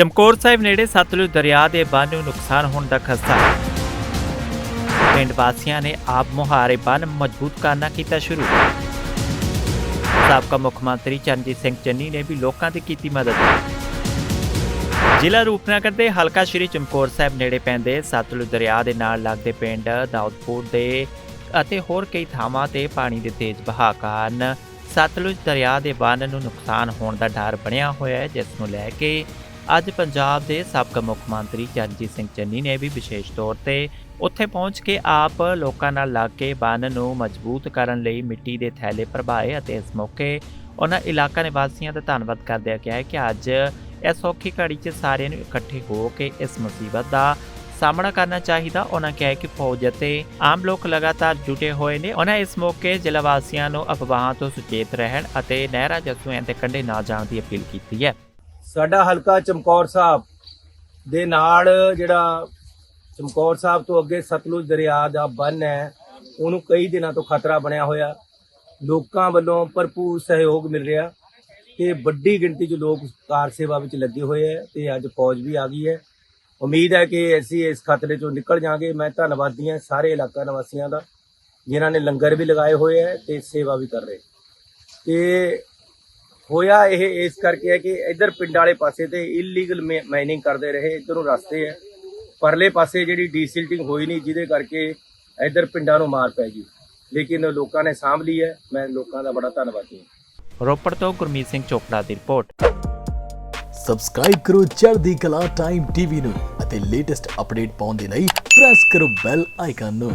ਚਮਕੌਰ ਸਾਹਿਬ ਨੇੜੇ ਸਤਲੁਜ ਦਰਿਆ ਦੇ ਬੰਨ ਨੂੰ ਨੁਕਸਾਨ ਹੋਣ ਦਾ ਖਸਤਾ। ਪਿੰਡ ਵਾਸੀਆਂ ਨੇ ਆਪ ਮੁਹਾਰੇ ਬੰਨ੍ਹ ਮਜ਼ਬੂਤ ਕਰਨਾ ਕੀਤਾ ਸ਼ੁਰੂ। ਸਾਬਕਾ ਮੁੱਖ ਮੰਤਰੀ ਚਰਨਜੀਤ ਸਿੰਘ ਚੰਨੀ ਨੇ ਵੀ ਲੋਕਾਂ ਦੀ ਕੀਤੀ ਮਦਦ। ਜ਼ਿਲ੍ਹਾ ਰੂਪਨਗਰ ਦੇ ਹਲਕਾ ਸ਼੍ਰੀ ਚਮਕੌਰ ਸਾਹਿਬ ਨੇੜੇ ਪੈਂਦੇ ਸਤਲੁਜ ਦਰਿਆ ਦੇ ਨਾਲ ਲੱਗਦੇ ਪਿੰਡ ਦਾਊਦਪੁਰ ਦੇ ਅਤੇ ਹੋਰ ਕਈ ਥਾਵਾਂ ਤੇ ਪਾਣੀ ਦੇ ਤੇਜ਼ ਵਹਾਅ ਕਾਰਨ ਸਤਲੁਜ ਦਰਿਆ ਦੇ ਬੰਨ ਨੂੰ ਨੁਕਸਾਨ ਹੋਣ ਦਾ ਡਰ ਬਣਿਆ ਹੋਇਆ ਹੈ, ਜਿਸ ਨੂੰ ਲੈ ਕੇ ਅੱਜ ਪੰਜਾਬ ਦੇ ਸਾਬਕਾ ਮੁੱਖ ਮੰਤਰੀ ਚਰਨਜੀਤ ਸਿੰਘ ਚੰਨੀ ਨੇ ਵੀ ਵਿਸ਼ੇਸ਼ ਤੌਰ ਤੇ ਉੱਥੇ ਪਹੁੰਚ ਕੇ ਆਪ ਲੋਕਾਂ ਨਾਲ ਲੱਗ ਕੇ ਬੰਨ ਨੂੰ ਮਜ਼ਬੂਤ ਕਰਨ ਲਈ ਮਿੱਟੀ ਦੇ ਥੈਲੇ ਭਰਵਾਏ ਅਤੇ ਇਸ ਮੌਕੇ ਉਹਨਾਂ ਇਲਾਕਾ ਨਿਵਾਸੀਆਂ ਦਾ ਧੰਨਵਾਦ ਕਰਦਿਆਂ ਕਿਹਾ ਕਿ ਅੱਜ ਇਸ ਔਖੀ ਘੜੀ 'ਚ ਸਾਰਿਆਂ ਨੂੰ ਇਕੱਠੇ ਹੋ ਕੇ ਇਸ ਮੁਸੀਬਤ ਦਾ ਸਾਹਮਣਾ ਕਰਨਾ ਚਾਹੀਦਾ। ਉਹਨਾਂ ਕਿਹਾ ਕਿ ਫੌਜ ਅਤੇ ਆਮ ਲੋਕ ਲਗਾਤਾਰ ਜੁਟੇ ਹੋਏ ਨੇ। ਉਹਨਾਂ ਇਸ ਮੌਕੇ ਜ਼ਿਲ੍ਹਾ ਵਾਸੀਆਂ ਨੂੰ ਅਫਵਾਹਾਂ ਤੋਂ ਸੁਚੇਤ ਰਹਿਣ ਅਤੇ ਨਹਿਰਾਂ ਜਸੂਆਂ ਦੇ ਕੰਢੇ ਨਾ ਜਾਣ ਦੀ ਅਪੀਲ ਕੀਤੀ ਹੈ। ਸਾਡਾ ਹਲਕਾ ਚਮਕੌਰ ਸਾਹਿਬ ਦੇ ਨਾਲ ਜਿਹੜਾ ਚਮਕੌਰ ਸਾਹਿਬ ਤੋਂ ਅੱਗੇ ਸਤਲੁਜ ਦਰਿਆ ਦਾ ਬੰਨ ਹੈ, ਉਹਨੂੰ ਕਈ ਦਿਨਾਂ ਤੋਂ ਖਤਰਾ ਬਣਿਆ ਹੋਇਆ। ਲੋਕਾਂ ਵੱਲੋਂ ਭਰਪੂਰ ਸਹਿਯੋਗ ਮਿਲ ਰਿਹਾ ਤੇ ਵੱਡੀ ਗਿਣਤੀ 'ਚ ਲੋਕ ਕਾਰ ਸੇਵਾ ਵਿੱਚ ਲੱਗੇ ਹੋਏ ਹੈ ਤੇ ਅੱਜ ਫੌਜ ਵੀ ਆ ਗਈ ਹੈ। ਉਮੀਦ ਹੈ ਕਿ ਅਸੀਂ ਇਸ ਖਤਰੇ 'ਚੋਂ ਨਿਕਲ ਜਾਾਂਗੇ ਮੈਂ ਧੰਨਵਾਦੀ ਹਾਂ ਸਾਰੇ ਇਲਾਕਾ ਨਿਵਾਸੀਆਂ ਦਾ, ਜਿਨ੍ਹਾਂ ਨੇ ਲੰਗਰ ਵੀ ਲਗਾਏ ਹੋਏ ਹੈ ਤੇ ਸੇਵਾ ਵੀ ਕਰ ਰਹੇ। ਤੇ ਹੋਇਆ ਇਹ ਇਸ ਕਰਕੇ ਹੈ ਕਿ ਇਧਰ ਪਿੰਡ ਵਾਲੇ ਪਾਸੇ ਤੇ ਇਲੀਗਲ ਮਾਈਨਿੰਗ ਕਰਦੇ ਰਹੇ ਇਧਰੋਂ ਰਸਤੇ ਹੈ। ਪਰਲੇ ਪਾਸੇ ਜਿਹੜੀ ਡੀਸਿਲਟਿੰਗ ਹੋਈ ਨਹੀਂ ਜਿਹਦੇ ਕਰਕੇ ਇਧਰ ਪਿੰਡਾਂ ਨੂੰ ਮਾਰ ਪੈ ਗਈ। ਲੇਕਿਨ ਲੋਕਾਂ ਨੇ ਸਾਂਭ ਲਈ ਹੈ। ਮੈਂ ਲੋਕਾਂ ਦਾ ਬੜਾ ਧੰਨਵਾਦੀ ਹਾਂ। ਰੋਪੜ ਤੋਂ ਗੁਰਮੀਤ ਸਿੰਘ ਚੋਪੜਾ ਦੀ ਰਿਪੋਰਟ। ਸਬਸਕ੍ਰਾਈਬ ਕਰੋ ਚੜ੍ਹਦੀ ਕਲਾ ਟਾਈਮ ਟੀਵੀ ਨੂੰ ਅਤੇ ਲੇਟੈਸਟ ਅਪਡੇਟ ਪਾਉਣ ਦੇ ਲਈ ਪ੍ਰੈਸ ਕਰੋ ਬੈਲ ਆਈਕਨ ਨੂੰ।